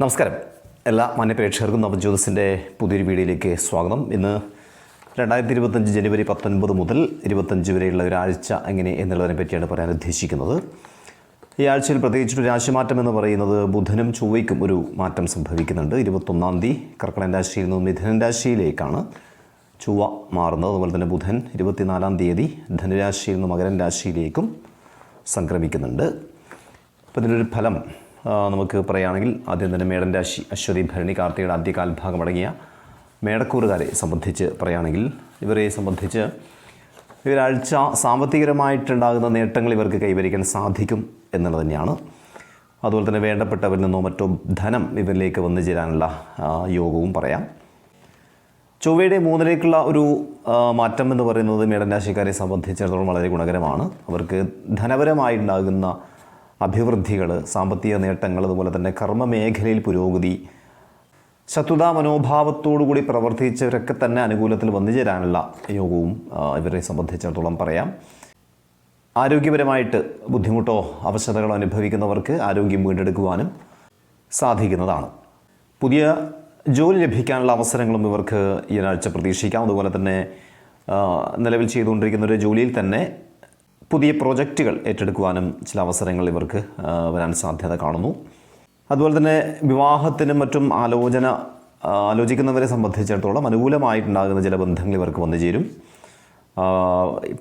നമസ്കാരം. എല്ലാ മാന്യപ്രേക്ഷകർക്കും നവജ്യോതിസിന്റെ പുതിയൊരു വീഡിയോയിലേക്ക് സ്വാഗതം. ഇന്ന് രണ്ടായിരത്തി ഇരുപത്തഞ്ച് ജനുവരി പത്തൊൻപത് മുതൽ ഇരുപത്തഞ്ച് വരെയുള്ള ഒരാഴ്ച എങ്ങനെ എന്നുള്ളതിനെ പറ്റിയാണ് പറയാൻ ഉദ്ദേശിക്കുന്നത്. ഈ ആഴ്ചയിൽ പ്രത്യേകിച്ചൊരു രാശിമാറ്റം എന്ന് പറയുന്നത് ബുധനും ചൊവ്വയ്ക്കും ഒരു മാറ്റം സംഭവിക്കുന്നുണ്ട്. ഇരുപത്തൊന്നാം തീയതി കർക്കടൻ രാശിയിൽ നിന്നും മിഥുനൻ രാശിയിലേക്കാണ് ചൊവ്വ മാറുന്നത്. അതുപോലെ തന്നെ ബുധൻ ഇരുപത്തിനാലാം തീയതി ധനുരാശിയിൽ നിന്ന് മകരൻ രാശിയിലേക്കും സംക്രമിക്കുന്നുണ്ട്. അപ്പോൾ ഇതിനൊരു ഫലം നമുക്ക് പറയുകയാണെങ്കിൽ ആദ്യം തന്നെ മേടൻ രാശി അശ്വതി ഭരണി കാർത്തികയുടെ ആദ്യ കാൽഭാഗമടങ്ങിയ മേടക്കൂറുകാരെ സംബന്ധിച്ച് പറയുകയാണെങ്കിൽ ഇവരെ സംബന്ധിച്ച് ഇവരാഴ്ച സാമ്പത്തികരമായിട്ടുണ്ടാകുന്ന നേട്ടങ്ങൾ ഇവർക്ക് കൈവരിക്കാൻ സാധിക്കും എന്നുള്ളത് തന്നെയാണ്. അതുപോലെ തന്നെ വേണ്ടപ്പെട്ടവരിൽ നിന്നോ മറ്റോ ധനം ഇവരിലേക്ക് വന്നു ചേരാനുള്ള യോഗവും പറയാം. ചൊവ്വയുടെ മൂന്നിലേക്കുള്ള ഒരു മാറ്റം എന്ന് പറയുന്നത് മേടൻ രാശിക്കാരെ സംബന്ധിച്ചിടത്തോളം വളരെ ഗുണകരമാണ്. അവർക്ക് ധനപരമായിട്ടുണ്ടാകുന്ന അഭിവൃദ്ധികൾ സാമ്പത്തിക നേട്ടങ്ങൾ അതുപോലെ തന്നെ കർമ്മ മേഖലയിൽ പുരോഗതി ശത്രുതാ മനോഭാവത്തോടുകൂടി പ്രവർത്തിച്ചവരൊക്കെ തന്നെ അനുകൂലത്തിൽ വന്നു ചേരാനുള്ള യോഗവും ഇവരെ സംബന്ധിച്ചിടത്തോളം പറയാം. ആരോഗ്യപരമായിട്ട് ബുദ്ധിമുട്ടോ അവശതകളോ അനുഭവിക്കുന്നവർക്ക് ആരോഗ്യം വീണ്ടെടുക്കുവാനും സാധിക്കുന്നതാണ്. പുതിയ ജോലി ലഭിക്കാനുള്ള അവസരങ്ങളും ഇവർക്ക് ഈ ഒരാഴ്ച പ്രതീക്ഷിക്കാം. അതുപോലെ തന്നെ നിലവിൽ ചെയ്തുകൊണ്ടിരിക്കുന്ന ഒരു ജോലിയിൽ തന്നെ പുതിയ പ്രോജക്റ്റുകൾ ഏറ്റെടുക്കുവാനും ചില അവസരങ്ങൾ ഇവർക്ക് വരാൻ സാധ്യത കാണുന്നു. അതുപോലെ തന്നെ വിവാഹത്തിനും മറ്റും ആലോചന ആലോചിക്കുന്നവരെ സംബന്ധിച്ചിടത്തോളം അനുകൂലമായിട്ടുണ്ടാകുന്ന ചില ബന്ധങ്ങൾ ഇവർക്ക് വന്നു ചേരും.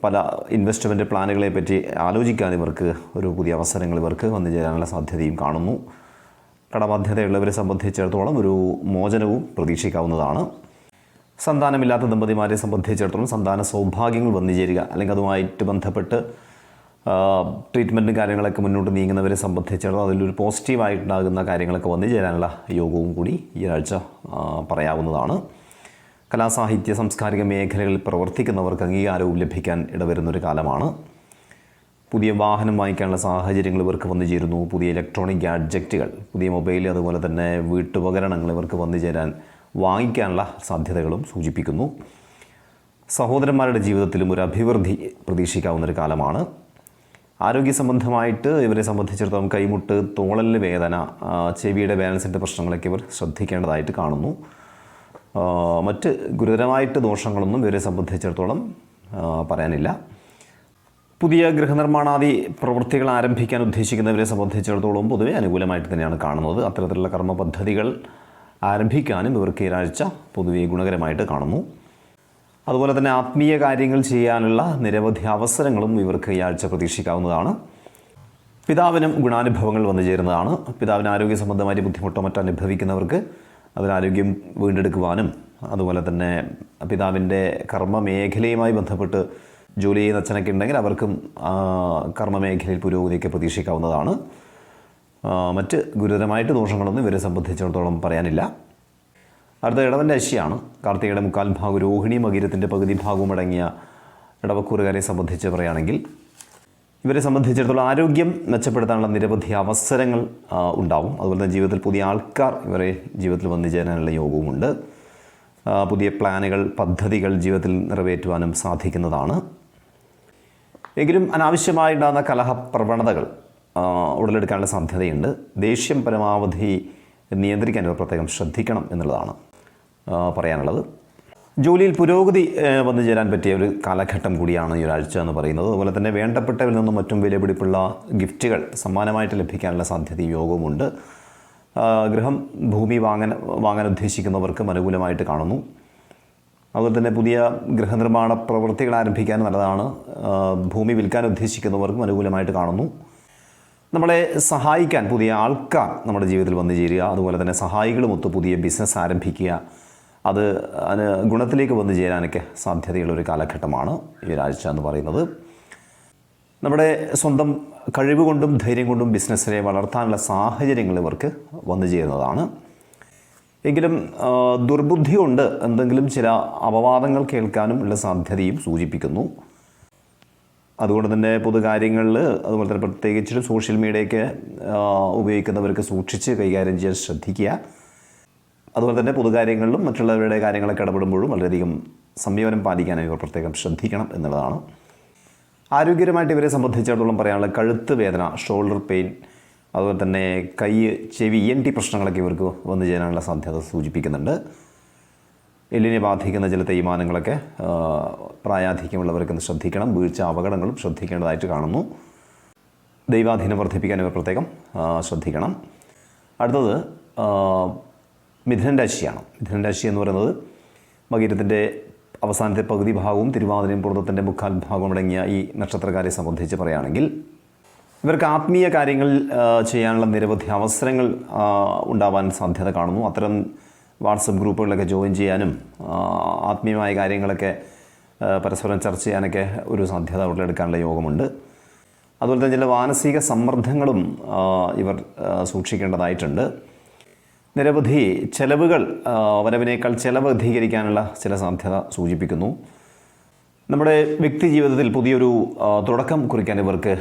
പല ഇൻവെസ്റ്റ്മെന്റ് പ്ലാനുകളെ പറ്റി ആലോചിക്കാൻ ഇവർക്ക് ഒരു പുതിയ അവസരങ്ങൾ ഇവർക്ക് വന്നു ചേരാനുള്ള സാധ്യതയും കാണുന്നു. കടബാധ്യതയുള്ളവരെ സംബന്ധിച്ചിടത്തോളം ഒരു മോചനവും പ്രതീക്ഷിക്കാവുന്നതാണ്. സന്താനമില്ലാത്ത ദമ്പതിമാരെ സംബന്ധിച്ചിടത്തോളം സന്താന സൗഭാഗ്യങ്ങൾ വന്നു ചേരുക. അല്ലെങ്കിൽ അതുമായിട്ട് ബന്ധപ്പെട്ട് ട്രീറ്റ്മെന്റും കാര്യങ്ങളൊക്കെ മുന്നോട്ട് നീങ്ങുന്നവരെ സംബന്ധിച്ചിടത്തോളം അതിലൊരു പോസിറ്റീവായിട്ടുണ്ടാകുന്ന കാര്യങ്ങളൊക്കെ വന്നു ചേരാനുള്ള യോഗവും കൂടി ഈ ആഴ്ച പറയാവുന്നതാണ്. കലാസാഹിത്യ സാംസ്കാരിക മേഖലകളിൽ പ്രവർത്തിക്കുന്നവർക്ക് അംഗീകാരവും ലഭിക്കാൻ ഇടവരുന്നൊരു കാലമാണ്. പുതിയ വാഹനം വാങ്ങിക്കാനുള്ള സാഹചര്യങ്ങൾ ഇവർക്ക് വന്നു ചേരുന്നു. പുതിയ ഇലക്ട്രോണിക് ഗാഡ്ജറ്റുകൾ പുതിയ മൊബൈൽ അതുപോലെ തന്നെ വീട്ടുപകരണങ്ങൾ ഇവർക്ക് വന്നു ചേരാൻ വാങ്ങിക്കാനുള്ള സാധ്യതകളും സൂചിപ്പിക്കുന്നു. സഹോദരന്മാരുടെ ജീവിതത്തിലും ഒരു അഭിവൃദ്ധി പ്രതീക്ഷിക്കാവുന്ന ഒരു കാലമാണ്. ആരോഗ്യ സംബന്ധമായിട്ട് ഇവരെ സംബന്ധിച്ചിടത്തോളം കൈമുട്ട് തോളലിന് വേദന ചെവിയുടെ ബാലൻസിന്റെ പ്രശ്നങ്ങളൊക്കെ ഇവർ ശ്രദ്ധിക്കേണ്ടതായിട്ട് കാണുന്നു. മറ്റ് ഗുരുതരമായിട്ട് ദോഷങ്ങളൊന്നും ഇവരെ സംബന്ധിച്ചിടത്തോളം പറയാനില്ല. പുതിയ ഗൃഹനിർമ്മാണാദി പ്രവൃത്തികൾ ആരംഭിക്കാൻ ഉദ്ദേശിക്കുന്നവരെ സംബന്ധിച്ചിടത്തോളം പൊതുവെ അനുകൂലമായിട്ട് തന്നെയാണ് കാണുന്നത്. അത്തരത്തിലുള്ള കർമ്മ പദ്ധതികൾ ആരംഭിക്കാനും ഇവർക്ക് ഈ ഒരാഴ്ച പൊതുവെ ഗുണകരമായിട്ട് കാണുന്നു. അതുപോലെ തന്നെ ആത്മീയ കാര്യങ്ങൾ ചെയ്യാനുള്ള നിരവധി അവസരങ്ങളും ഇവർക്ക് ഈ ആഴ്ച പ്രതീക്ഷിക്കാവുന്നതാണ്. പിതാവിനും ഗുണാനുഭവങ്ങൾ വന്നു ചേരുന്നതാണ്. പിതാവിന് ആരോഗ്യ സംബന്ധമായി ബുദ്ധിമുട്ടോ മറ്റോ അനുഭവിക്കുന്നവർക്ക് അതിനാരോഗ്യം വീണ്ടെടുക്കുവാനും അതുപോലെ തന്നെ പിതാവിന്റെ കർമ്മ മേഖലയുമായി ബന്ധപ്പെട്ട് ജോലി ചെയ്യുന്ന അച്ഛനൊക്കെ ഉണ്ടെങ്കിൽ അവർക്കും കർമ്മമേഖലയിൽ കർമ്മ മേഖലയിൽ പുരോഗതിയൊക്കെ പ്രതീക്ഷിക്കാവുന്നതാണ്. മറ്റ് ഗുരുതരമായിട്ട് ദോഷങ്ങളൊന്നും ഇവരെ സംബന്ധിച്ചിടത്തോളം പറയാനില്ല. അടുത്ത ഇടവന്റെ അശിയാണ്. കാർത്തികയുടെ മുക്കാൽ ഭാഗം രോഹിണി മകീരത്തിന്റെ പകുതി ഭാഗവും അടങ്ങിയ ഇടവക്കൂറുകാരെ സംബന്ധിച്ച് പറയുകയാണെങ്കിൽ ഇവരെ സംബന്ധിച്ചിടത്തോളം ആരോഗ്യം മെച്ചപ്പെടുത്താനുള്ള നിരവധി അവസരങ്ങൾ ഉണ്ടാവും. അതുപോലെ തന്നെ ജീവിതത്തിൽ പുതിയ ആൾക്കാർ ഇവരെ ജീവിതത്തിൽ വന്നു ചേരാനുള്ള യോഗവുമുണ്ട്. പുതിയ പ്ലാനുകൾ പദ്ധതികൾ ജീവിതത്തിൽ നിറവേറ്റുവാനും സാധിക്കുന്നതാണ്. എങ്കിലും അനാവശ്യമായിട്ടുണ്ടാകുന്ന കലഹ പ്രവണതകൾ ആ, ഉടലെടുക്കാനുള്ള സാധ്യതയുണ്ട്. ദേഷ്യം പരമാവധി നിയന്ത്രിക്കാൻ ഇവർ പ്രത്യേകം ശ്രദ്ധിക്കണം എന്നുള്ളതാണ് പറയാനുള്ളത്. ജോലിയിൽ പുരോഗതി വന്നു ചേരാൻ പറ്റിയ ഒരു കാലഘട്ടം കൂടിയാണ് ഈ ഒരാഴ്ച എന്ന് പറയുന്നത്. അതുപോലെ തന്നെ വേണ്ടപ്പെട്ടവരിൽ നിന്നും മറ്റും വിലപിടിപ്പുള്ള ഗിഫ്റ്റുകൾ സമ്മാനമായിട്ട് ലഭിക്കാനുള്ള സാധ്യത യോഗവുമുണ്ട്. ഗൃഹം ഭൂമി വാങ്ങാൻ വാങ്ങാൻ ഉദ്ദേശിക്കുന്നവർക്കും അനുകൂലമായിട്ട് കാണുന്നു. അതുപോലെ തന്നെ പുതിയ ഗൃഹനിർമ്മാണ പ്രവൃത്തികൾ ആരംഭിക്കാൻ നല്ലതാണ്. ഭൂമി വിൽക്കാൻ ഉദ്ദേശിക്കുന്നവർക്കും അനുകൂലമായിട്ട് കാണുന്നു. നമ്മളെ സഹായിക്കാൻ പുതിയ ആൾക്കാർ നമ്മുടെ ജീവിതത്തിൽ വന്നു ചേരുക അതുപോലെ തന്നെ സഹായികളുമൊത്ത് പുതിയ ബിസിനസ് ആരംഭിക്കുക അത് അതിന് ഗുണത്തിലേക്ക് വന്നു ചേരാനൊക്കെ സാധ്യതയുള്ളൊരു കാലഘട്ടമാണ് ഈ ഒരാഴ്ച എന്ന് പറയുന്നത്. നമ്മുടെ സ്വന്തം കഴിവുകൊണ്ടും ധൈര്യം കൊണ്ടും ബിസിനസ്സിനെ വളർത്താനുള്ള സാഹചര്യങ്ങൾ ഇവർക്ക് വന്നു ചേരുന്നതാണ്. എങ്കിലും ദുർബുദ്ധി കൊണ്ട് എന്തെങ്കിലും ചില അപവാദങ്ങൾ കേൾക്കാനും ഉള്ള സാധ്യതയും സൂചിപ്പിക്കുന്നു. അതുകൊണ്ട് തന്നെ പൊതുകാര്യങ്ങളിൽ അതുപോലെ തന്നെ പ്രത്യേകിച്ചും സോഷ്യൽ മീഡിയയൊക്കെ ഉപയോഗിക്കുന്നവർക്ക് സൂക്ഷിച്ച് കൈകാര്യം ചെയ്യാൻ ശ്രദ്ധിക്കുക. അതുപോലെ തന്നെ പൊതുകാര്യങ്ങളിലും മറ്റുള്ളവരുടെ കാര്യങ്ങളൊക്കെ ഇടപെടുമ്പോഴും വളരെയധികം സംയമനം പാലിക്കാനായി ഇവർ പ്രത്യേകം ശ്രദ്ധിക്കണം എന്നുള്ളതാണ്. ആരോഗ്യപരമായിട്ട് ഇവരെ സംബന്ധിച്ചിടത്തോളം പറയാനുള്ള കഴുത്ത് വേദന ഷോൾഡർ പെയിൻ അതുപോലെ തന്നെ കൈ ചെവി എൻ ടി പ്രശ്നങ്ങളൊക്കെ ഇവർക്ക് വന്നു ചേരാനുള്ള സാധ്യത സൂചിപ്പിക്കുന്നുണ്ട്. എല്ലിനെ ബാധിക്കുന്ന ചില തേയ്മാനങ്ങളൊക്കെ ആ, പ്രായാധിക്യമുള്ളവർക്കൊന്ന് ശ്രദ്ധിക്കണം. വീഴ്ച അപകടങ്ങളും ശ്രദ്ധിക്കേണ്ടതായിട്ട് കാണുന്നു. ദൈവാധീനം വർദ്ധിപ്പിക്കാൻ ഇവർ പ്രത്യേകം ശ്രദ്ധിക്കണം. അടുത്തത് മിഥുനൻ രാശിയാണ്. മിഥുനൻ രാശി എന്ന് പറയുന്നത് മകീരത്തിന്റെ അവസാനത്തെ പകുതി ഭാഗവും തിരുവാതിരയും പൂർണത്തിന്റെ മുക്കാൽ ഭാഗവും അടങ്ങിയ ഈ നക്ഷത്രക്കാരെ സംബന്ധിച്ച് പറയുകയാണെങ്കിൽ ഇവർക്ക് ആത്മീയ കാര്യങ്ങൾ ചെയ്യാനുള്ള നിരവധി അവസരങ്ങൾ ഉണ്ടാവാൻ സാധ്യത കാണുന്നു. അത്തരം വാട്സപ്പ് ഗ്രൂപ്പുകളിലൊക്കെ ജോയിൻ ചെയ്യാനും ആത്മീയമായ കാര്യങ്ങളൊക്കെ പരസ്പരം ചർച്ച ചെയ്യാനൊക്കെ ഒരു സാധ്യത ഉടലെടുക്കാനുള്ള യോഗമുണ്ട്. അതുപോലെ തന്നെ ചില മാനസിക സമ്മർദ്ദങ്ങളും ഇവർ സൂക്ഷിക്കേണ്ടതായിട്ടുണ്ട്. നിരവധി ചെലവുകൾ വരവിനേക്കാൾ ചെലവ് അധികരിക്കാനുള്ള ചില സാധ്യത സൂചിപ്പിക്കുന്നു. നമ്മുടെ വ്യക്തി ജീവിതത്തിൽ പുതിയൊരു തുടക്കം കുറിക്കാൻ ഇവർക്ക്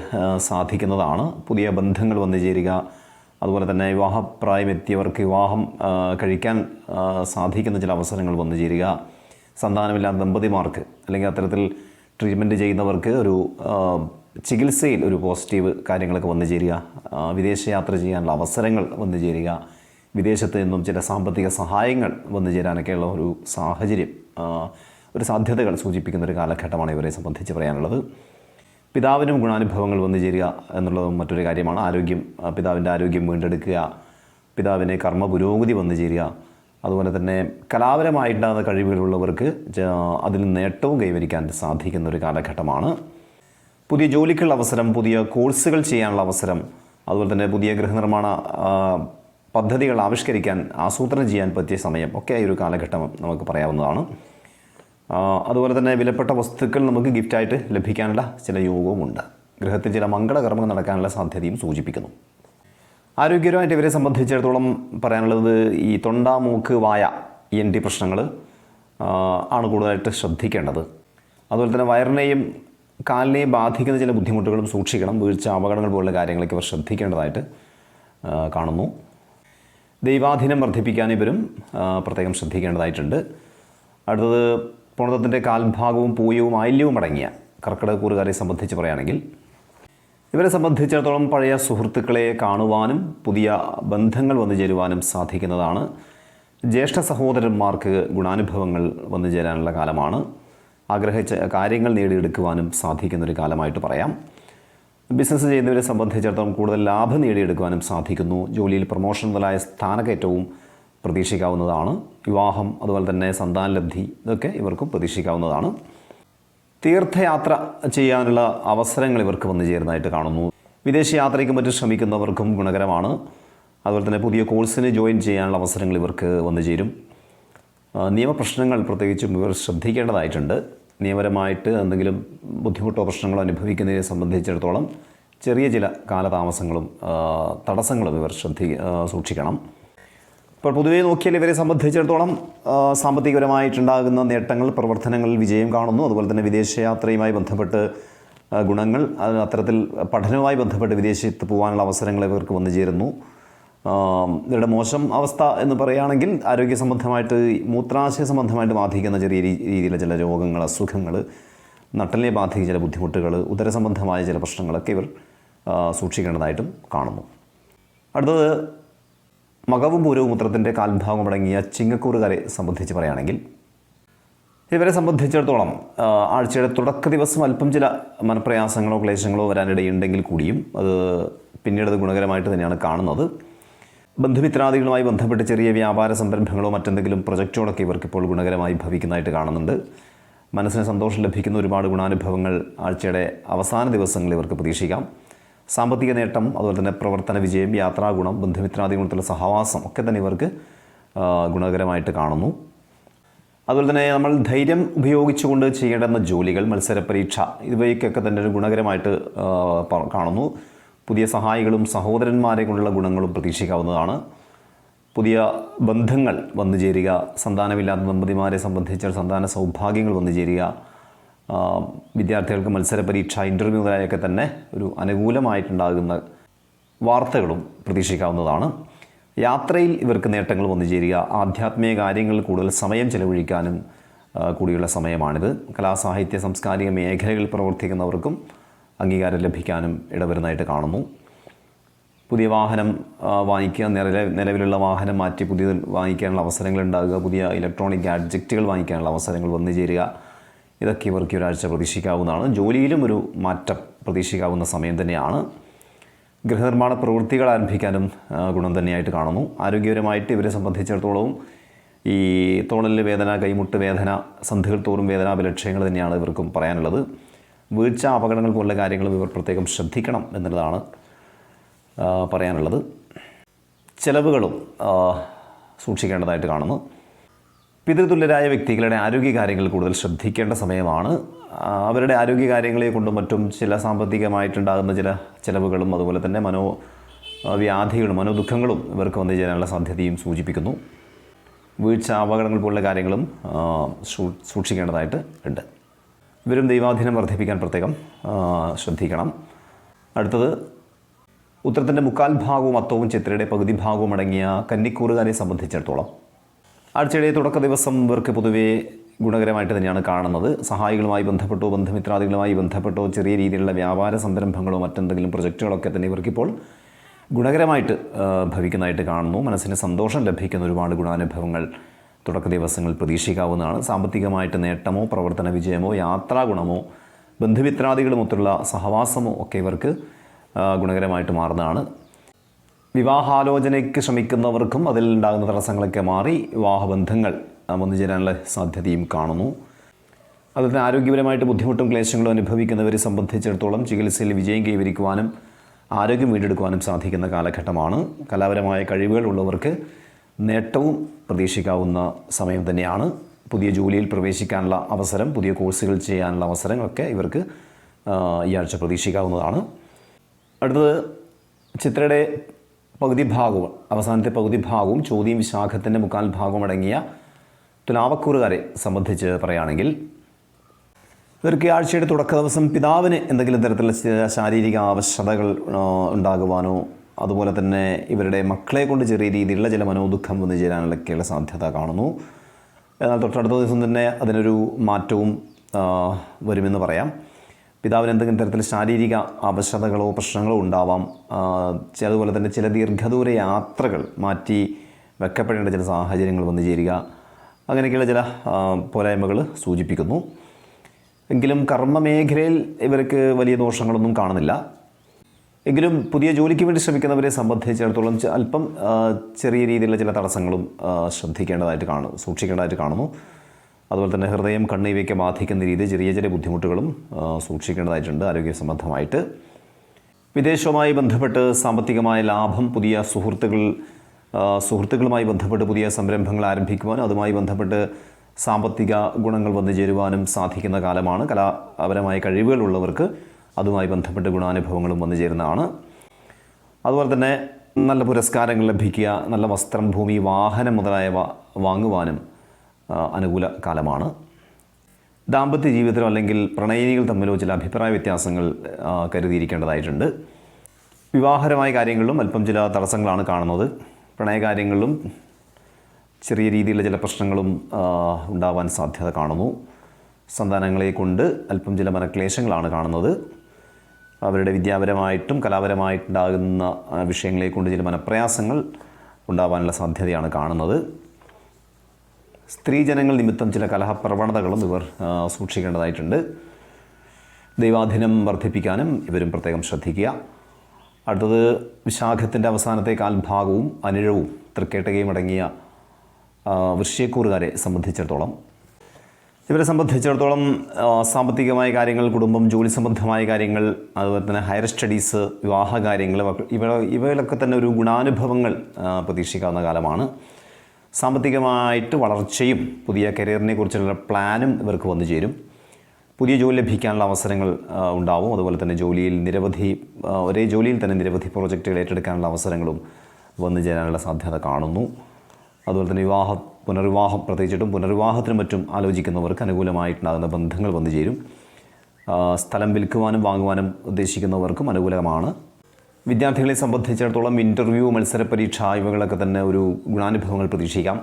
സാധിക്കുന്നതാണ്. പുതിയ ബന്ധങ്ങൾ വന്നു ചേരുക അതുപോലെ തന്നെ വിവാഹപ്രായമെത്തിയവർക്ക് വിവാഹം കഴിക്കാൻ സാധിക്കുന്ന ചില അവസരങ്ങൾ വന്നു ചേരുക. സന്താനമില്ലാത്ത ദമ്പതിമാർക്ക് അല്ലെങ്കിൽ അത്തരത്തിൽ ട്രീറ്റ്മെന്റ് ചെയ്യുന്നവർക്ക് ഒരു ചികിത്സയിൽ ഒരു പോസിറ്റീവ് കാര്യങ്ങളൊക്കെ വന്നു ചേരുക. വിദേശ വിദേശയാത്ര ചെയ്യാനുള്ള അവസരങ്ങൾ വന്നു ചേരുക. വിദേശത്ത് നിന്നും ചില സാമ്പത്തിക സഹായങ്ങൾ വന്നു ചേരാനൊക്കെയുള്ള ഒരു സാഹചര്യം ഒരു സാധ്യതകൾ സൂചിപ്പിക്കുന്ന ഒരു കാലഘട്ടമാണ് ഇവരെ സംബന്ധിച്ച് പറയാനുള്ളത്. പിതാവിനും ഗുണാനുഭവങ്ങൾ വന്നു ചേരുക എന്നുള്ളതും മറ്റൊരു കാര്യമാണ്. ആരോഗ്യം പിതാവിന്റെ ആരോഗ്യം വീണ്ടെടുക്കുക പിതാവിനെ കർമ്മ പുരോഗതി വന്നു ചേരുക. അതുപോലെ തന്നെ കലാപരമായിട്ടുണ്ടാകുന്ന കഴിവുകളുള്ളവർക്ക് അതിൽ നേട്ടവും കൈവരിക്കാൻ സാധിക്കുന്ന ഒരു കാലഘട്ടമാണ്. പുതിയ ജോലിക്കുള്ള അവസരം പുതിയ കോഴ്സുകൾ ചെയ്യാനുള്ള അവസരം അതുപോലെ തന്നെ പുതിയ ഗൃഹനിർമ്മാണ പദ്ധതികൾ ആവിഷ്കരിക്കാൻ ആസൂത്രണം ചെയ്യാൻ പറ്റിയ സമയം ഒക്കെ ഈ ഒരു കാലഘട്ടം നമുക്ക് പറയാവുന്നതാണ്. അതുപോലെ തന്നെ വിലപ്പെട്ട വസ്തുക്കൾ നമുക്ക് ഗിഫ്റ്റായിട്ട് ലഭിക്കാനുള്ള ചില യോഗവുമുണ്ട്. ഗൃഹത്തിൽ ചില മംഗളകർമ്മങ്ങൾ നടക്കാനുള്ള സാധ്യതയും സൂചിപ്പിക്കുന്നു. ആരോഗ്യപരമായിട്ട് ഇവരെ സംബന്ധിച്ചിടത്തോളം പറയാനുള്ളത് ഈ തൊണ്ട മൂക്ക് വായ എൻ ടി പ്രശ്നങ്ങൾ ആണ് കൂടുതലായിട്ട് ശ്രദ്ധിക്കേണ്ടത്. അതുപോലെ തന്നെ വയറിനെയും കാലിനെയും ബാധിക്കുന്ന ചില ബുദ്ധിമുട്ടുകളും സൂക്ഷിക്കണം വീഴ്ച അപകടങ്ങൾ പോലുള്ള കാര്യങ്ങളൊക്കെ ഇവർ ശ്രദ്ധിക്കേണ്ടതായിട്ട് കാണുന്നു. ദൈവാധീനം വർദ്ധിപ്പിക്കാൻ ഇവരും പ്രത്യേകം ശ്രദ്ധിക്കേണ്ടതായിട്ടുണ്ട്. അടുത്തത് പുണതത്തിന്റെ കാൽഭാഗവും പൂയവും ആയില്യവും അടങ്ങിയ കർക്കിടകക്കൂറുകാരെ സംബന്ധിച്ച് പറയുകയാണെങ്കിൽ ഇവരെ സംബന്ധിച്ചിടത്തോളം പഴയ സുഹൃത്തുക്കളെ കാണുവാനും പുതിയ ബന്ധങ്ങൾ വന്നു ചേരുവാനും സാധിക്കുന്നതാണ്. ജ്യേഷ്ഠ സഹോദരന്മാർക്ക് ഗുണാനുഭവങ്ങൾ വന്നു ചേരാനുള്ള കാലമാണ്. ആഗ്രഹിച്ച കാര്യങ്ങൾ നേടിയെടുക്കുവാനും സാധിക്കുന്ന ഒരു കാലമായിട്ട് പറയാം. ബിസിനസ് ചെയ്യുന്നവരെ സംബന്ധിച്ചിടത്തോളം കൂടുതൽ ലാഭം നേടിയെടുക്കുവാനും സാധിക്കുന്നു. ജോലിയിൽ പ്രൊമോഷൻ മുതലായ സ്ഥാനക്കയറ്റവും പ്രതീക്ഷിക്കാവുന്നതാണ്. വിവാഹം അതുപോലെ തന്നെ സന്താനലബ്ധി ഇതൊക്കെ ഇവർക്കും പ്രതീക്ഷിക്കാവുന്നതാണ്. തീർത്ഥയാത്ര ചെയ്യാനുള്ള അവസരങ്ങൾ ഇവർക്ക് വന്നു ചേരുന്നതായിട്ട് കാണുന്നു. വിദേശ യാത്രയ്ക്ക് മറ്റും ശ്രമിക്കുന്നവർക്കും ഗുണകരമാണ്. അതുപോലെ തന്നെ പുതിയ കോഴ്സിന് ജോയിൻ ചെയ്യാനുള്ള അവസരങ്ങൾ ഇവർക്ക് വന്നു ചേരും. നിയമപ്രശ്നങ്ങൾ പ്രത്യേകിച്ചും ഇവർ ശ്രദ്ധിക്കേണ്ടതായിട്ടുണ്ട്. നിയമപരമായിട്ട് എന്തെങ്കിലും ബുദ്ധിമുട്ടോ പ്രശ്നങ്ങളോ അനുഭവിക്കുന്നതിനെ സംബന്ധിച്ചിടത്തോളം ചെറിയ ചില കാലതാമസങ്ങളും തടസ്സങ്ങളും ഇവർ ശ്രദ്ധി സൂക്ഷിക്കണം. ഇപ്പോൾ പൊതുവേ നോക്കിയാൽ ഇവരെ സംബന്ധിച്ചിടത്തോളം സാമ്പത്തികപരമായിട്ടുണ്ടാകുന്ന നേട്ടങ്ങൾ പ്രവർത്തനങ്ങളിൽ വിജയം കാണുന്നു. അതുപോലെ തന്നെ വിദേശയാത്രയുമായി ബന്ധപ്പെട്ട് ഗുണങ്ങൾ അത് അത്തരത്തിൽ പഠനവുമായി ബന്ധപ്പെട്ട് വിദേശത്ത് പോകാനുള്ള അവസരങ്ങൾ ഇവർക്ക് വന്നു ചേരുന്നു. ഇവരുടെ മോശം അവസ്ഥ എന്ന് പറയുകയാണെങ്കിൽ ആരോഗ്യ സംബന്ധമായിട്ട് മൂത്രാശയ സംബന്ധമായിട്ട് ബാധിക്കുന്ന ചെറിയ രീതിയിലെ ചില രോഗങ്ങൾ അസുഖങ്ങൾ നട്ടലിനെ ബാധിക്കുന്ന ചില ബുദ്ധിമുട്ടുകൾ ഉദരസംബന്ധമായ ചില പ്രശ്നങ്ങളൊക്കെ ഇവർ സൂക്ഷിക്കേണ്ടതായിട്ടും കാണുന്നു. അടുത്തത് മകവും പൂരവും മൂത്രത്തിന്റെ കാൽഭാഗം അടങ്ങിയ ചിങ്ങക്കൂറുകാരെ സംബന്ധിച്ച് പറയുകയാണെങ്കിൽ ഇവരെ സംബന്ധിച്ചിടത്തോളം ആഴ്ചയുടെ തുടക്ക ദിവസം അല്പം ചില മനപ്രയാസങ്ങളോ ക്ലേശങ്ങളോ വരാനിടയുണ്ടെങ്കിൽ കൂടിയും അത് പിന്നീട് അത് ഗുണകരമായിട്ട് തന്നെയാണ് കാണുന്നത്. ബന്ധുമിത്രാദികളുമായി ബന്ധപ്പെട്ട് ചെറിയ വ്യാപാര സംരംഭങ്ങളോ മറ്റെന്തെങ്കിലും പ്രൊജക്റ്റുകളൊക്കെ ഇവർക്ക് ഇപ്പോൾ ഗുണകരമായി ഭവിക്കുന്നതായിട്ട് കാണുന്നുണ്ട്. മനസ്സിന് സന്തോഷം ലഭിക്കുന്ന ഒരുപാട് ഗുണാനുഭവങ്ങൾ ആഴ്ചയുടെ അവസാന ദിവസങ്ങളിൽ ഇവർക്ക് പ്രതീക്ഷിക്കാം. സാമ്പത്തിക നേട്ടം അതുപോലെ തന്നെ പ്രവർത്തന വിജയം യാത്രാഗുണം ഗുണത്തിലുള്ള സഹവാസം ഒക്കെ തന്നെ ഇവർക്ക് ഗുണകരമായിട്ട് കാണുന്നു. അതുപോലെ തന്നെ നമ്മൾ ധൈര്യം ഉപയോഗിച്ചുകൊണ്ട് ചെയ്യേണ്ടുന്ന ജോലികൾ മത്സര പരീക്ഷ ഇവയ്ക്കൊക്കെ തന്നെ ഒരു ഗുണകരമായിട്ട് കാണുന്നു. പുതിയ സഹായികളും സഹോദരന്മാരെ കൊണ്ടുള്ള ഗുണങ്ങളും പ്രതീക്ഷിക്കാവുന്നതാണ്. പുതിയ ബന്ധങ്ങൾ വന്നു ചേരുക സന്താനമില്ലാത്ത ദമ്പതിമാരെ സംബന്ധിച്ച സന്താന സൗഭാഗ്യങ്ങൾ വന്നു ചേരുക വിദ്യാർത്ഥികൾക്ക് മത്സര പരീക്ഷ ഇന്റർവ്യൂ മുതലായൊക്കെ തന്നെ ഒരു അനുകൂലമായിട്ടുണ്ടാകുന്ന വാർത്തകളും പ്രതീക്ഷിക്കാവുന്നതാണ്. യാത്രയിൽ ഇവർക്ക് നേട്ടങ്ങൾ വന്നു ചേരുക ആധ്യാത്മിക കാര്യങ്ങളിൽ കൂടുതൽ സമയം ചെലവഴിക്കാനും കൂടിയുള്ള സമയമാണിത്. കലാസാഹിത്യ സാംസ്കാരിക മേഖലകളിൽ പ്രവർത്തിക്കുന്നവർക്കും അംഗീകാരം ലഭിക്കാനും ഇടവരുന്നതായിട്ട് കാണുന്നു. പുതിയ വാഹനം വാങ്ങിക്കുക നിലവിലെ നിലവിലുള്ള വാഹനം മാറ്റി പുതിയ വാങ്ങിക്കാനുള്ള അവസരങ്ങൾ ഉണ്ടാകുക പുതിയ ഇലക്ട്രോണിക് ഗാഡ്ജറ്റുകൾ വാങ്ങിക്കാനുള്ള അവസരങ്ങൾ വന്നു ചേരുക ഇതൊക്കെ ഇവർക്ക് ഒരാഴ്ച പ്രതീക്ഷിക്കാവുന്നതാണ്. ജോലിയിലും ഒരു മാറ്റം പ്രതീക്ഷിക്കാവുന്ന സമയം തന്നെയാണ്. ഗൃഹനിർമ്മാണ പ്രവൃത്തികൾ ആരംഭിക്കാനും ഗുണം തന്നെയായിട്ട് കാണുന്നു. ആരോഗ്യപരമായിട്ട് ഇവരെ സംബന്ധിച്ചിടത്തോളവും ഈ തോണലിൽ വേദന കൈമുട്ട് വേദന സന്ധികൾ തോറും വേദനാപലക്ഷയങ്ങൾ തന്നെയാണ് ഇവർക്കും പറയാനുള്ളത്. വീഴ്ച അപകടങ്ങൾ പോലുള്ള കാര്യങ്ങളും ഇവർ പ്രത്യേകം ശ്രദ്ധിക്കണം എന്നുള്ളതാണ് പറയാനുള്ളത്. ചിലവുകളും സൂക്ഷിക്കേണ്ടതായിട്ട് കാണുന്നു. പിതൃതുല്യരായ വ്യക്തികളുടെ ആരോഗ്യകാര്യങ്ങൾ കൂടുതൽ ശ്രദ്ധിക്കേണ്ട സമയമാണ്. അവരുടെ ആരോഗ്യകാര്യങ്ങളെ കൊണ്ടും മറ്റും ചില സാമ്പത്തികമായിട്ടുണ്ടാകുന്ന ചില ചിലവുകളും അതുപോലെ തന്നെ മനോ വ്യാധികളും മനോദുഃഖങ്ങളും ഇവർക്ക് വന്നു ചേരാനുള്ള സാധ്യതയും സൂചിപ്പിക്കുന്നു. വീഴ്ച അപകടങ്ങൾ പോലുള്ള കാര്യങ്ങളും സൂക്ഷിക്കേണ്ടതായിട്ട് ഉണ്ട്. ഇവരും ദൈവാധീനം വർദ്ധിപ്പിക്കാൻ പ്രത്യേകം ശ്രദ്ധിക്കണം. അടുത്തത് ഉത്തരത്തിന്റെ മുക്കാൽ ഭാഗവും അത്തവും ചിത്രയുടെ പകുതി ഭാഗവും അടങ്ങിയ കന്നിക്കൂറുകാരെ സംബന്ധിച്ചിടത്തോളം ആഴ്ചയുടെ തുടക്ക ദിവസം ഇവർക്ക് പൊതുവേ ഗുണകരമായിട്ട് തന്നെയാണ് കാണുന്നത്. സഹായികളുമായി ബന്ധപ്പെട്ടോ ബന്ധുമിത്രാദികളുമായി ബന്ധപ്പെട്ടോ ചെറിയ രീതിയിലുള്ള വ്യാപാര സംരംഭങ്ങളോ മറ്റെന്തെങ്കിലും പ്രൊജക്റ്റുകളൊക്കെ തന്നെ ഇവർക്കിപ്പോൾ ഗുണകരമായിട്ട് ഭവിക്കുന്നതായിട്ട് കാണുന്നു. മനസ്സിന് സന്തോഷം ലഭിക്കുന്ന ഒരുപാട് ഗുണാനുഭവങ്ങൾ തുടക്ക ദിവസങ്ങൾ പ്രതീക്ഷിക്കാവുന്നതാണ്. സാമ്പത്തികമായിട്ട് നേട്ടമോ പ്രവർത്തന വിജയമോ യാത്രാ ഗുണമോ ബന്ധുമിത്രാദികളുമൊത്തുള്ള സഹവാസമോ ഒക്കെ ഇവർക്ക് ഗുണകരമായിട്ട് മാറുന്നതാണ്. വിവാഹാലോചനയ്ക്ക് ശ്രമിക്കുന്നവർക്കും അതിൽ ഉണ്ടാകുന്ന തടസ്സങ്ങളൊക്കെ മാറി വിവാഹബന്ധങ്ങൾ വന്നു ചേരാനുള്ള സാധ്യതയും കാണുന്നു. അതുപോലെ ആരോഗ്യപരമായിട്ട് ബുദ്ധിമുട്ടും ക്ലേശങ്ങളും അനുഭവിക്കുന്നവരെ സംബന്ധിച്ചിടത്തോളം ചികിത്സയിൽ വിജയം കൈവരിക്കുവാനും ആരോഗ്യം വീണ്ടെടുക്കുവാനും സാധിക്കുന്ന കാലഘട്ടമാണ്. കലാപരമായ കഴിവുകൾ ഉള്ളവർക്ക് നേട്ടവും പ്രതീക്ഷിക്കാവുന്ന സമയം തന്നെയാണ്. പുതിയ ജോലിയിൽ പ്രവേശിക്കാനുള്ള അവസരം പുതിയ കോഴ്സുകൾ ചെയ്യാനുള്ള അവസരങ്ങളൊക്കെ ഇവർക്ക് ഈ ആഴ്ച പ്രതീക്ഷിക്കാവുന്നതാണ്. അടുത്തത് ചിത്രയുടെ പകുതി ഭാഗവും അവസാനത്തെ പകുതി ഭാഗവും ചോദ്യം വിശാഖത്തിന്റെ മുക്കാൽ ഭാഗവും അടങ്ങിയ തുലാവക്കൂറുകാരെ സംബന്ധിച്ച് പറയുകയാണെങ്കിൽ ആഴ്ചയുടെ തുടക്ക ദിവസം പിതാവിന് എന്തെങ്കിലും തരത്തിലുള്ള ശാരീരിക ആവശ്യതകൾ ഉണ്ടാകുവാനോ അതുപോലെ തന്നെ ഇവരുടെ മക്കളെ കൊണ്ട് ചെറിയ രീതിയിലുള്ള ചില മനോദുഃഖം വന്നു ചേരാനൊക്കെയുള്ള സാധ്യത കാണുന്നു. എന്നാൽ തൊട്ടടുത്ത ദിവസം തന്നെ അതിനൊരു മാറ്റവും വരുമെന്ന് പറയാം. പിതാവിന് എന്തെങ്കിലും തരത്തിൽ ശാരീരിക അവശതകളോ പ്രശ്നങ്ങളോ ഉണ്ടാവാം. അതുപോലെ തന്നെ ചില ദീർഘദൂര യാത്രകൾ മാറ്റി വെക്കപ്പെടേണ്ട ചില സാഹചര്യങ്ങൾ വന്നു ചേരുക. അങ്ങനെയൊക്കെയുള്ള ചില പോരായ്മകൾ സൂചിപ്പിക്കുന്നു. എങ്കിലും കർമ്മമേഖലയിൽ ഇവർക്ക് വലിയ ദോഷങ്ങളൊന്നും കാണുന്നില്ല. എങ്കിലും പുതിയ ജോലിക്ക് വേണ്ടി ശ്രമിക്കുന്നവരെ സംബന്ധിച്ചിടത്തോളം അല്പം ചെറിയ രീതിയിലുള്ള ചില തടസ്സങ്ങളും ശ്രദ്ധിക്കേണ്ടതായിട്ട് കാണും സൂക്ഷിക്കേണ്ടതായിട്ട് കാണുന്നു. അതുപോലെ തന്നെ ഹൃദയം കണ്ണിവയ്ക്ക് ബാധിക്കുന്ന രീതിയിൽ ചെറിയ ചെറിയ ബുദ്ധിമുട്ടുകളും സൂക്ഷിക്കേണ്ടതായിട്ടുണ്ട് ആരോഗ്യ സംബന്ധമായിട്ട് വിദേശവുമായി ബന്ധപ്പെട്ട് സാമ്പത്തികമായ ലാഭം പുതിയ സുഹൃത്തുക്കൾ സുഹൃത്തുക്കളുമായി ബന്ധപ്പെട്ട് പുതിയ സംരംഭങ്ങൾ ആരംഭിക്കുവാനും അതുമായി ബന്ധപ്പെട്ട് സാമ്പത്തിക ഗുണങ്ങൾ വന്നു ചേരുവാനും സാധിക്കുന്ന കാലമാണ്. കലാപരമായ കഴിവുകളുള്ളവർക്ക് അതുമായി ബന്ധപ്പെട്ട് ഗുണാനുഭവങ്ങളും വന്നു ചേരുന്നതാണ്. അതുപോലെ തന്നെ നല്ല പുരസ്കാരങ്ങൾ ലഭിക്കുക നല്ല വസ്ത്രം ഭൂമി വാഹനം മുതലായവ വാങ്ങുവാനും അനുകൂല കാലമാണ്. ദാമ്പത്യ ജീവിതത്തിലോ അല്ലെങ്കിൽ പ്രണയിനികൾ തമ്മിലോ ചില അഭിപ്രായ വ്യത്യാസങ്ങൾ കരുതിയിരിക്കേണ്ടതായിട്ടുണ്ട്. വിവാഹപരമായ കാര്യങ്ങളിലും അല്പം ചില തടസ്സങ്ങളാണ് കാണുന്നത്. പ്രണയകാര്യങ്ങളിലും ചെറിയ രീതിയിലുള്ള ചില പ്രശ്നങ്ങളും ഉണ്ടാവാൻ സാധ്യത കാണുന്നു. സന്താനങ്ങളെ കൊണ്ട് അല്പം ചില മനക്ലേശങ്ങളാണ് കാണുന്നത്. അവരുടെ വിദ്യാപരമായിട്ടും കലാപരമായിട്ടുണ്ടാകുന്ന വിഷയങ്ങളെ കൊണ്ട് ചില മനപ്രയാസങ്ങൾ ഉണ്ടാവാനുള്ള സാധ്യതയാണ് കാണുന്നത്. സ്ത്രീജനങ്ങൾ നിമിത്തം ചില കലഹപ്രവണതകളും ഇവർ സൂക്ഷിക്കേണ്ടതായിട്ടുണ്ട്. ദൈവാധീനം വർദ്ധിപ്പിക്കാനും ഇവരും പ്രത്യേകം ശ്രദ്ധിക്കുക. അടുത്തത് വിശാഖത്തിന്റെ അവസാനത്തെ കാൽഭാഗവും അനിഴവും തൃക്കേട്ടകയും അടങ്ങിയ വൃശ്യക്കൂറുകാരെ സംബന്ധിച്ചിടത്തോളം. ഇവരെ സംബന്ധിച്ചിടത്തോളം സാമ്പത്തികമായ കാര്യങ്ങൾ കുടുംബം ജോലി സംബന്ധമായ കാര്യങ്ങൾ അതുപോലെ തന്നെ ഹയർ സ്റ്റഡീസ് വിവാഹ കാര്യങ്ങൾ ഇവ ഇവയിലൊക്കെ തന്നെ ഒരു ഗുണാനുഭവങ്ങൾ പ്രതീക്ഷിക്കാവുന്ന കാലമാണ്. സാമ്പത്തികമായിട്ട് വളർച്ചയും പുതിയ കരിയറിനെ കുറിച്ചുള്ള പ്ലാനും ഇവർക്ക് വന്നു ചേരും. പുതിയ ജോലി ലഭിക്കാനുള്ള അവസരങ്ങൾ ഉണ്ടാവും. അതുപോലെ തന്നെ ജോലിയിൽ നിരവധി ഒരേ ജോലിയിൽ തന്നെ നിരവധി പ്രോജക്റ്റുകൾ ഏറ്റെടുക്കാനുള്ള അവസരങ്ങളും വന്നു ചേരാനുള്ള സാധ്യത കാണുന്നു. അതുപോലെ തന്നെ വിവാഹ പുനർവിവാഹം പ്രത്യേകിച്ചിട്ടും പുനർവിവാഹത്തിനും മറ്റും ആലോചിക്കുന്നവർക്ക് അനുകൂലമായിട്ടുണ്ടാകുന്ന ബന്ധങ്ങൾ വന്നു ചേരും. സ്ഥലം വിൽക്കുവാനും വാങ്ങുവാനും ഉദ്ദേശിക്കുന്നവർക്കും അനുകൂലമാണ്. വിദ്യാർത്ഥികളെ സംബന്ധിച്ചിടത്തോളം ഇന്റർവ്യൂ മത്സര പരീക്ഷ ഇവകളൊക്കെ തന്നെ ഒരു ഗുണാനുഭവങ്ങൾ പ്രതീക്ഷിക്കാം.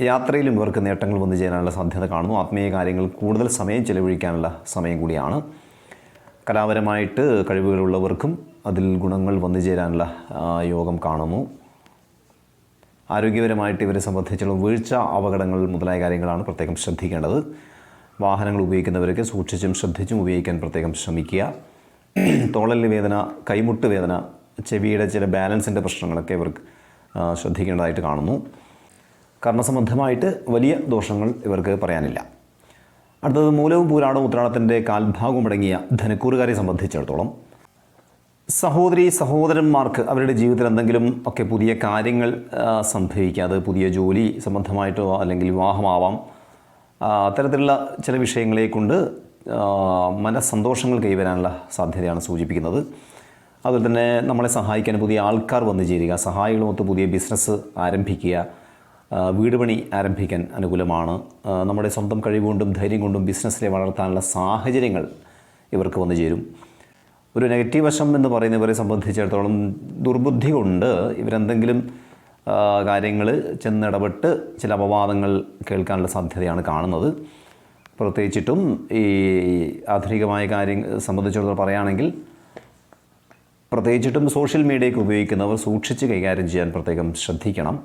യാത്രയിലും ഇവർക്ക് നേട്ടങ്ങൾ വന്നു ചേരാനുള്ള സാധ്യത കാണുന്നു. ആത്മീയ കാര്യങ്ങൾ കൂടുതൽ സമയം ചെലവഴിക്കാനുള്ള സമയം കൂടിയാണ്. കലാപരമായിട്ട് കഴിവുകളുള്ളവർക്കും അതിൽ ഗുണങ്ങൾ വന്നു ചേരാനുള്ള യോഗം കാണുന്നു. ആരോഗ്യപരമായിട്ട് ഇവരെ സംബന്ധിച്ചുള്ള വീഴ്ച അപകടങ്ങൾ മുതലായ കാര്യങ്ങളാണ് പ്രത്യേകം ശ്രദ്ധിക്കേണ്ടത്. വാഹനങ്ങൾ ഉപയോഗിക്കുന്നവരൊക്കെ സൂക്ഷിച്ചും ശ്രദ്ധിച്ചും ഉപയോഗിക്കാൻ പ്രത്യേകം ശ്രമിക്കുക. തോളൽ വേദന കൈമുട്ട് വേദന ചെവിയുടെ ചില ബാലൻസിന്റെ പ്രശ്നങ്ങളൊക്കെ ഇവർക്ക് ശ്രദ്ധിക്കേണ്ടതായിട്ട് കാണുന്നു. കർമ്മസംബന്ധമായിട്ട് വലിയ ദോഷങ്ങൾ ഇവർക്ക് പറയാനില്ല. അടുത്തത് മൂലവും പൂരാടവും ഉത്രാടത്തിന്റെ കാൽഭാഗവും അടങ്ങിയ ധനക്കൂറുകാരെ സംബന്ധിച്ചിടത്തോളം സഹോദരി സഹോദരന്മാർക്ക് അവരുടെ ജീവിതത്തിൽ എന്തെങ്കിലും ഒക്കെ പുതിയ കാര്യങ്ങൾ സംഭവിക്കുക. അത് പുതിയ ജോലി സംബന്ധമായിട്ടോ അല്ലെങ്കിൽ വിവാഹമാവാം. അത്തരത്തിലുള്ള ചില വിഷയങ്ങളെ കൊണ്ട് മനസ്സന്തോഷങ്ങൾ കൈവരാനുള്ള സാധ്യതയാണ് സൂചിപ്പിക്കുന്നത്. അതുപോലെ തന്നെ നമ്മളെ സഹായിക്കാൻ പുതിയ ആൾക്കാർ വന്നു ചേരുക സഹായികളുമൊത്ത് പുതിയ ബിസിനസ് ആരംഭിക്കുക വീട് പണി ആരംഭിക്കാൻ അനുകൂലമാണ്. നമ്മുടെ സ്വന്തം കഴിവുകൊണ്ടും ധൈര്യം കൊണ്ടും ബിസിനസ്സിനെ വളർത്താനുള്ള സാഹചര്യങ്ങൾ ഇവർക്ക് വന്നു ചേരും. ഒരു നെഗറ്റീവ് വശം എന്ന് പറയുന്നവരെ സംബന്ധിച്ചിടത്തോളം ദുർബുദ്ധി കൊണ്ട് ഇവരെന്തെങ്കിലും കാര്യങ്ങൾ ചെന്നിടപെട്ട് ചില അപവാദങ്ങൾ കേൾക്കാനുള്ള സാധ്യതയാണ് കാണുന്നത്. പ്രത്യേകിച്ചിട്ടും ഈ ആധുനികമായ കാര്യം സംബന്ധിച്ചിടത്തോളം പറയുകയാണെങ്കിൽ പ്രത്യേകിച്ചിട്ടും സോഷ്യൽ മീഡിയയ്ക്ക് ഉപയോഗിക്കുന്നവർ സൂക്ഷിച്ച് കൈകാര്യം ചെയ്യാൻ പ്രത്യേകം ശ്രദ്ധിക്കണം.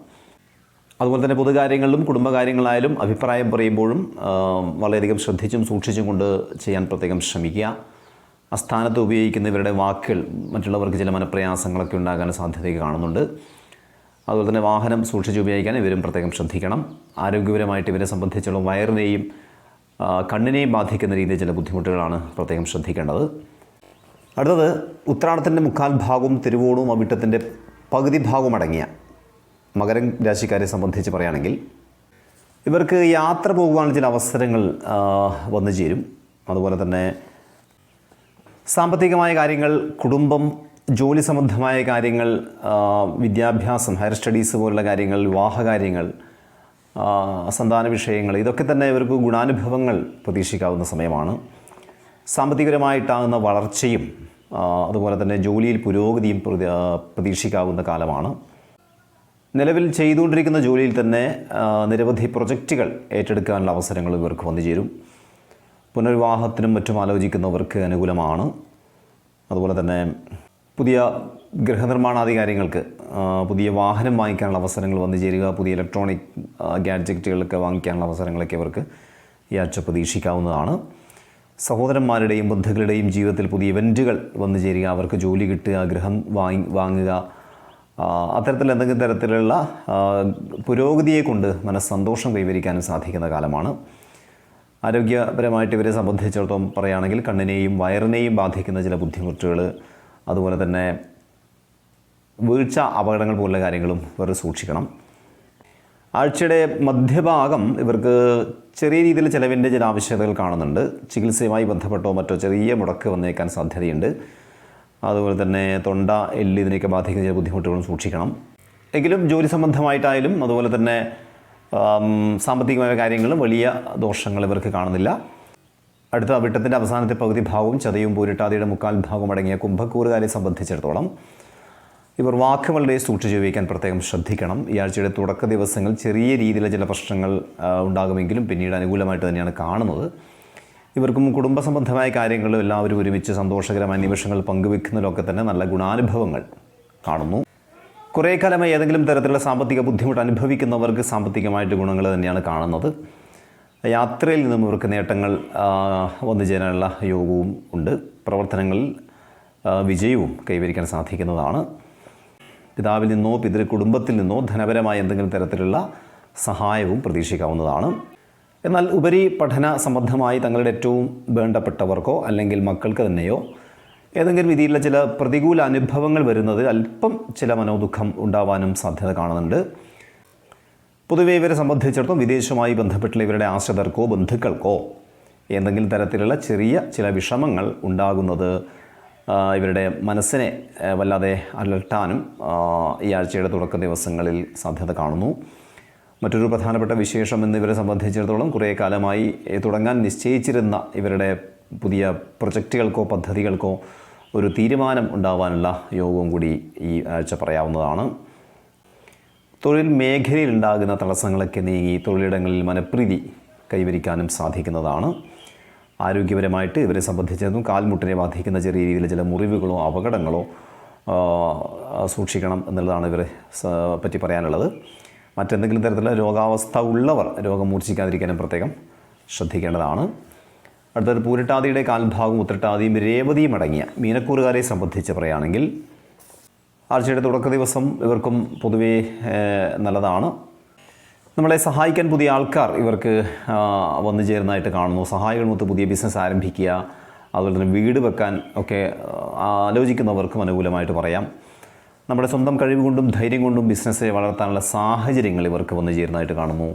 അതുപോലെ തന്നെ പൊതുകാര്യങ്ങളിലും കുടുംബകാര്യങ്ങളായാലും അഭിപ്രായം പറയുമ്പോഴും വളരെയധികം ശ്രദ്ധിച്ചും സൂക്ഷിച്ചും കൊണ്ട് ചെയ്യാൻ പ്രത്യേകം ശ്രമിക്കുക. അസ്ഥാനത്ത് ഉപയോഗിക്കുന്നവരുടെ വാക്കുകൾ മറ്റുള്ളവർക്ക് ചില മനപ്രയാസങ്ങളൊക്കെ ഉണ്ടാകാൻ സാധ്യത കാണുന്നുണ്ട്. അതുപോലെ തന്നെ വാഹനം സൂക്ഷിച്ച് ഉപയോഗിക്കാൻ ഇവരും പ്രത്യേകം ശ്രദ്ധിക്കണം. ആരോഗ്യപരമായിട്ട് ഇവരെ സംബന്ധിച്ചുള്ള വയറിനെയും കണ്ണിനെയും ബാധിക്കുന്ന രീതിയിൽ ചില ബുദ്ധിമുട്ടുകളാണ് പ്രത്യേകം ശ്രദ്ധിക്കേണ്ടത്. അടുത്തത് ഉത്രാടത്തിന്റെ മുക്കാൽ ഭാഗവും തിരുവോണവും അവിട്ടത്തിന്റെ പകുതി ഭാഗവും അടങ്ങിയ മകരം രാശിക്കാരെ സംബന്ധിച്ച് പറയുകയാണെങ്കിൽ ഇവർക്ക് യാത്ര പോകുവാനുള്ള ചില അവസരങ്ങൾ വന്നു ചേരും. അതുപോലെ തന്നെ സാമ്പത്തികമായ കാര്യങ്ങൾ കുടുംബം ജോലി സംബന്ധമായ കാര്യങ്ങൾ വിദ്യാഭ്യാസം ഹയർ സ്റ്റഡീസ് പോലുള്ള കാര്യങ്ങൾ വിവാഹകാര്യങ്ങൾ ആ, സന്താന വിഷയങ്ങൾ. ഇതൊക്കെ തന്നെ ഇവർക്ക് ഗുണാനുഭവങ്ങൾ പ്രതീക്ഷിക്കാവുന്ന സമയമാണ്. സാമ്പത്തികപരമായിട്ടാകുന്ന വളർച്ചയും അതുപോലെ തന്നെ ജോലിയിൽ പുരോഗതിയും പ്രതീക്ഷിക്കാവുന്ന കാലമാണ്. നിലവിൽ ചെയ്തുകൊണ്ടിരിക്കുന്ന ജോലിയിൽ തന്നെ നിരവധി പ്രൊജക്റ്റുകൾ ഏറ്റെടുക്കാനുള്ള അവസരങ്ങൾ ഇവർക്ക് വന്നു ചേരും. പുനർവിവാഹത്തിനും മറ്റും ആലോചിക്കുന്നവർക്ക് അനുകൂലമാണ്. അതുപോലെ തന്നെ പുതിയ ഗൃഹനിർമ്മാണാദി കാര്യങ്ങൾക്ക് പുതിയ വാഹനം വാങ്ങിക്കാനുള്ള അവസരങ്ങൾ വന്നു ചേരുക പുതിയ ഇലക്ട്രോണിക് ഗാഡ്ജറ്റുകളൊക്കെ വാങ്ങിക്കാനുള്ള അവസരങ്ങളൊക്കെ ഇവർക്ക് ഈ ആഴ്ച പ്രതീക്ഷിക്കാവുന്നതാണ്. സഹോദരന്മാരുടെയും ബന്ധുക്കളുടെയും ജീവിതത്തിൽ പുതിയ ഇവന്റുകൾ വന്നു ചേരുക അവർക്ക് ജോലി കിട്ടുക ഗൃഹം വാങ്ങി വാങ്ങുക അത്തരത്തിൽ എന്തെങ്കിലും തരത്തിലുള്ള പുരോഗതിയെ കൊണ്ട് മനസ്സന്തോഷം കൈവരിക്കാനും സാധിക്കുന്ന കാലമാണ്. ആരോഗ്യപരമായിട്ട് ഇവരെ സംബന്ധിച്ചിടത്തോളം പറയുകയാണെങ്കിൽ കണ്ണിനെയും വയറിനെയും ബാധിക്കുന്ന ചില ബുദ്ധിമുട്ടുകൾ അതുപോലെ തന്നെ വീഴ്ച അപകടങ്ങൾ പോലുള്ള കാര്യങ്ങളും ഇവർ സൂക്ഷിക്കണം. ആഴ്ചയുടെ മധ്യഭാഗം ഇവർക്ക് ചെറിയ രീതിയിൽ ചിലവിന്റെ ചില ആവശ്യകതകൾ കാണുന്നുണ്ട്. ചികിത്സയുമായി ബന്ധപ്പെട്ടോ മറ്റോ ചെറിയ മുടക്ക് വന്നേക്കാൻ സാധ്യതയുണ്ട്. അതുപോലെ തന്നെ തൊണ്ട എല്ല് ഇതിനെയൊക്കെ ബാധിക്കുന്ന ചില ബുദ്ധിമുട്ടുകളും സൂക്ഷിക്കണം. എങ്കിലും ജോലി സംബന്ധമായിട്ടായാലും അതുപോലെ തന്നെ സാമ്പത്തികമായ കാര്യങ്ങളും വലിയ ദോഷങ്ങൾ ഇവർക്ക് കാണുന്നില്ല. അടുത്ത വിട്ടത്തിന്റെ അവസാനത്തെ പകുതി ഭാഗവും ചതയും പൂരിട്ടാതിയുടെ മുക്കാൽ ഭാഗവും അടങ്ങിയ കുംഭക്കൂറുകാരെ സംബന്ധിച്ചിടത്തോളം ഇവർ വാക്കുകളുടെ സൂക്ഷിച്ച് ഉപയോഗിക്കാൻ പ്രത്യേകം ശ്രദ്ധിക്കണം. ഈ ആഴ്ചയുടെ തുടക്ക ദിവസങ്ങൾ ചെറിയ രീതിയിലെ ചില പ്രശ്നങ്ങൾ ഉണ്ടാകുമെങ്കിലും പിന്നീട് അനുകൂലമായിട്ട് തന്നെയാണ് കാണുന്നത്. ഇവർക്കും കുടുംബ സംബന്ധമായ കാര്യങ്ങളും എല്ലാവരും ഒരുമിച്ച് സന്തോഷകരമായ നിമിഷങ്ങൾ പങ്കുവെക്കുന്നതിലൊക്കെ തന്നെ നല്ല ഗുണാനുഭവങ്ങൾ കാണുന്നു. കുറേ കാലമായി ഏതെങ്കിലും തരത്തിലുള്ള സാമ്പത്തിക ബുദ്ധിമുട്ട് അനുഭവിക്കുന്നവർക്ക് സാമ്പത്തികമായിട്ട് ഗുണങ്ങൾ തന്നെയാണ് കാണുന്നത്. യാത്രയിൽ നിന്നും ഇവർക്ക് നേട്ടങ്ങൾ വന്നു ചേരാനുള്ള യോഗവും ഉണ്ട്. പ്രവർത്തനങ്ങളിൽ വിജയവും കൈവരിക്കാൻ സാധിക്കുന്നതാണ്. പിതാവിൽ നിന്നോ പിതൃ കുടുംബത്തിൽ നിന്നോ ധനപരമായ എന്തെങ്കിലും തരത്തിലുള്ള സഹായവും പ്രതീക്ഷിക്കാവുന്നതാണ്. എന്നാൽ ഉപരി പഠന സംബന്ധമായി തങ്ങളുടെ ഏറ്റവും വേണ്ടപ്പെട്ടവർക്കോ അല്ലെങ്കിൽ മക്കൾക്ക് തന്നെയോ ഏതെങ്കിലും രീതിയിലുള്ള ചില പ്രതികൂല അനുഭവങ്ങൾ വരുന്നത് അല്പം ചില മനോദുഃഖം ഉണ്ടാവാനും സാധ്യത കാണുന്നുണ്ട്. പൊതുവെ ഇവരെ സംബന്ധിച്ചിടത്തോളം വിദേശവുമായി ബന്ധപ്പെട്ടുള്ള ഇവരുടെ ആശ്രിതർക്കോ ബന്ധുക്കൾക്കോ എന്തെങ്കിലും തരത്തിലുള്ള ചെറിയ ചില വിഷമങ്ങൾ ഉണ്ടാകുന്നത് ഇവരുടെ മനസ്സിനെ വല്ലാതെ അലട്ടാനും ഈ ആഴ്ചയുടെ തുടക്ക ദിവസങ്ങളിൽ സാധ്യത കാണുന്നു. മറ്റൊരു പ്രധാനപ്പെട്ട വിശേഷം എന്നിവരെ സംബന്ധിച്ചിടത്തോളം കുറേ കാലമായി തുടങ്ങാൻ നിശ്ചയിച്ചിരുന്ന ഇവരുടെ പുതിയ പ്രൊജക്റ്റുകൾക്കോ പദ്ധതികൾക്കോ ഒരു തീരുമാനം ഉണ്ടാവാനുള്ള യോഗവും കൂടി ഈ ആഴ്ച പറയാവുന്നതാണ്. തൊഴിൽ മേഖലയിൽ ഉണ്ടാകുന്ന തടസ്സങ്ങളൊക്കെ നീങ്ങി തൊഴിലിടങ്ങളിൽ മനപ്രീതി കൈവരിക്കാനും സാധിക്കുന്നതാണ്. ആരോഗ്യപരമായിട്ട് ഇവരെ സംബന്ധിച്ചതും കാൽമുട്ടിനെ ബാധിക്കുന്ന ചെറിയ രീതിയിൽ ചില മുറിവുകളോ അപകടങ്ങളോ സൂക്ഷിക്കണം എന്നുള്ളതാണ് ഇവരെ പറ്റി പറയാനുള്ളത്. മറ്റെന്തെങ്കിലും തരത്തിലുള്ള രോഗാവസ്ഥ ഉള്ളവർ രോഗം മൂർച്ഛിക്കാതിരിക്കാനും പ്രത്യേകം ശ്രദ്ധിക്കേണ്ടതാണ്. അടുത്തത് പൂരട്ടാതിയുടെ കാൽഭാഗവും ഉത്രട്ടാതിയും രേവതിയും അടങ്ങിയ മീനക്കൂറുകാരെ സംബന്ധിച്ച് പറയുകയാണെങ്കിൽ ആഴ്ചയുടെ തുടക്ക ദിവസം ഇവർക്കും പൊതുവേ നല്ലതാണ്. നമ്മളെ സഹായിക്കാൻ പുതിയ ആൾക്കാർ ഇവർക്ക് വന്നു ചേരുന്നതായിട്ട് കാണുന്നു. സഹായികളുമൊത്ത് പുതിയ ബിസിനസ് ആരംഭിക്കുക അതുപോലെ തന്നെ വീട് വെക്കാൻ ഒക്കെ ആലോചിക്കുന്നവർക്കും അനുകൂലമായിട്ട് പറയാം. നമ്മുടെ സ്വന്തം കഴിവ് കൊണ്ടും ധൈര്യം കൊണ്ടും ബിസിനസ്സെ വളർത്താനുള്ള സാഹചര്യങ്ങൾ ഇവർക്ക് വന്നു ചേരുന്നതായിട്ട് കാണുന്നു.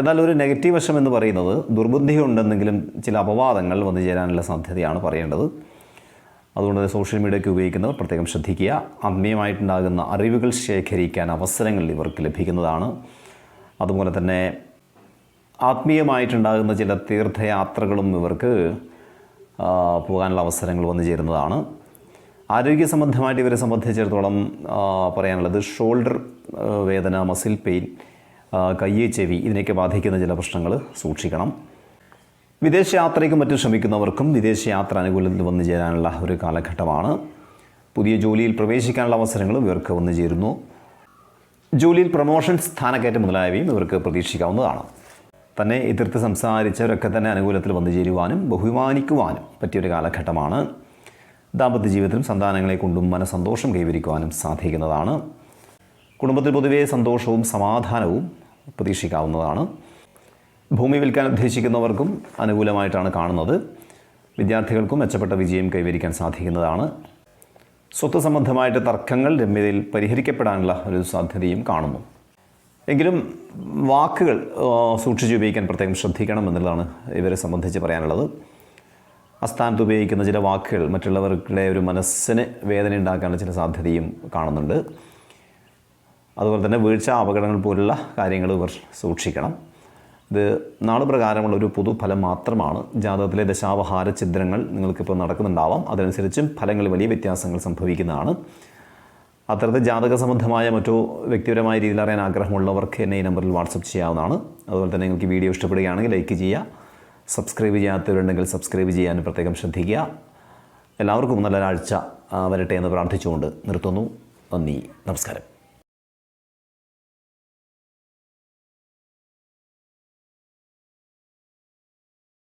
എന്നാൽ ഒരു നെഗറ്റീവ് വശം എന്ന് പറയുന്നത് ദുർബുദ്ധി ഉണ്ടെന്നെങ്കിലും ചില അപവാദങ്ങൾ വന്നു ചേരാനുള്ള സാധ്യതയാണ് പറയേണ്ടത്. അതുകൊണ്ട് സോഷ്യൽ മീഡിയയ്ക്ക് ഉപയോഗിക്കുന്നവർ പ്രത്യേകം ശ്രദ്ധിക്കുക. ആത്മീയമായിട്ടുണ്ടാകുന്ന അറിവുകൾ ശേഖരിക്കാൻ അവസരങ്ങൾ ഇവർക്ക് ലഭിക്കുന്നതാണ്. അതുപോലെ തന്നെ ആത്മീയമായിട്ടുണ്ടാകുന്ന ചില തീർത്ഥയാത്രകളും ഇവർക്ക് പോകാനുള്ള അവസരങ്ങൾ വന്നു ചേരുന്നതാണ്. ആരോഗ്യ സംബന്ധമായിട്ട് ഇവരെ സംബന്ധിച്ചിടത്തോളം പറയാനുള്ളത് ഷോൾഡർ വേദന മസിൽ പെയിൻ കയ്യ് ചെവി ഇതിനെയൊക്കെ ബാധിക്കുന്ന ചില പ്രശ്നങ്ങൾ സൂക്ഷിക്കണം. വിദേശ വിദേശയാത്രയ്ക്ക് മറ്റും ശ്രമിക്കുന്നവർക്കും വിദേശയാത്ര അനുകൂലത്തിൽ വന്നു ചേരാനുള്ള ഒരു കാലഘട്ടമാണ്. പുതിയ ജോലിയിൽ പ്രവേശിക്കാനുള്ള അവസരങ്ങളും ഇവർക്ക് വന്നു ചേരുന്നു. ജോലിയിൽ പ്രൊമോഷൻ സ്ഥാനക്കയറ്റം മുതലായവയും ഇവർക്ക് പ്രതീക്ഷിക്കാവുന്നതാണ്. തന്നെ എതിർത്ത് സംസാരിച്ചവരൊക്കെ തന്നെ അനുകൂലത്തിൽ വന്നു ചേരുവാനും ബഹുമാനിക്കുവാനും പറ്റിയൊരു കാലഘട്ടമാണ്. ദാമ്പത്യ ജീവിതത്തിലും സന്താനങ്ങളെ കൊണ്ടും മനസന്തോഷം കൈവരിക്കുവാനും സാധിക്കുന്നതാണ്. കുടുംബത്തിൽ പൊതുവേ സന്തോഷവും സമാധാനവും പ്രതീക്ഷിക്കാവുന്നതാണ്. ഭൂമി വിൽക്കാൻ ഉദ്ദേശിക്കുന്നവർക്കും അനുകൂലമായിട്ടാണ് കാണുന്നത്. വിദ്യാർത്ഥികൾക്കും മെച്ചപ്പെട്ട വിജയം കൈവരിക്കാൻ സാധിക്കുന്നതാണ്. സ്വത്ത് സംബന്ധമായിട്ട് തർക്കങ്ങൾ രമ്യതയിൽ പരിഹരിക്കപ്പെടാനുള്ള ഒരു സാധ്യതയും കാണുന്നു. എങ്കിലും വാക്കുകൾ സൂക്ഷിച്ച് ഉപയോഗിക്കാൻ പ്രത്യേകം ശ്രദ്ധിക്കണം എന്നുള്ളതാണ് ഇവരെ സംബന്ധിച്ച് പറയാനുള്ളത്. അസ്ഥാനത്ത് ഉപയോഗിക്കുന്ന ചില വാക്കുകൾ മറ്റുള്ളവരുടെ ഒരു മനസ്സിന് വേദന ഉണ്ടാക്കാനുള്ള ചില സാധ്യതയും കാണുന്നുണ്ട്. അതുപോലെ തന്നെ വീഴ്ച അപകടങ്ങൾ പോലുള്ള കാര്യങ്ങൾ ഇവർ സൂക്ഷിക്കണം. ഇത് നാൾ പ്രകാരമുള്ള ഒരു പുതുഫലം മാത്രമാണ്. ജാതകത്തിലെ ദശാവഹാര ഛിദ്രങ്ങൾ നിങ്ങൾക്കിപ്പോൾ നടക്കുന്നുണ്ടാവാം. അതനുസരിച്ചും ഫലങ്ങൾ വലിയ വ്യത്യാസങ്ങൾ സംഭവിക്കുന്നതാണ്. അത്തരത്തിൽ ജാതക സംബന്ധമായ മറ്റോ വ്യക്തിപരമായ രീതിയിൽ അറിയാൻ ആഗ്രഹമുള്ളവർക്ക് എന്നെ ഈ നമ്പറിൽ വാട്സപ്പ് ചെയ്യാവുന്നതാണ്. അതുപോലെ തന്നെ നിങ്ങൾക്ക് വീഡിയോ ഇഷ്ടപ്പെടുകയാണെങ്കിൽ ലൈക്ക് ചെയ്യുക. സബ്സ്ക്രൈബ് ചെയ്യാത്തവരുണ്ടെങ്കിൽ സബ്സ്ക്രൈബ് ചെയ്യാൻ പ്രത്യേകം ശ്രദ്ധിക്കുക. എല്ലാവർക്കും നല്ലൊരാഴ്ച വരട്ടെ എന്ന് പ്രാർത്ഥിച്ചുകൊണ്ട് നിർത്തുന്നു. നന്ദി. നമസ്കാരം.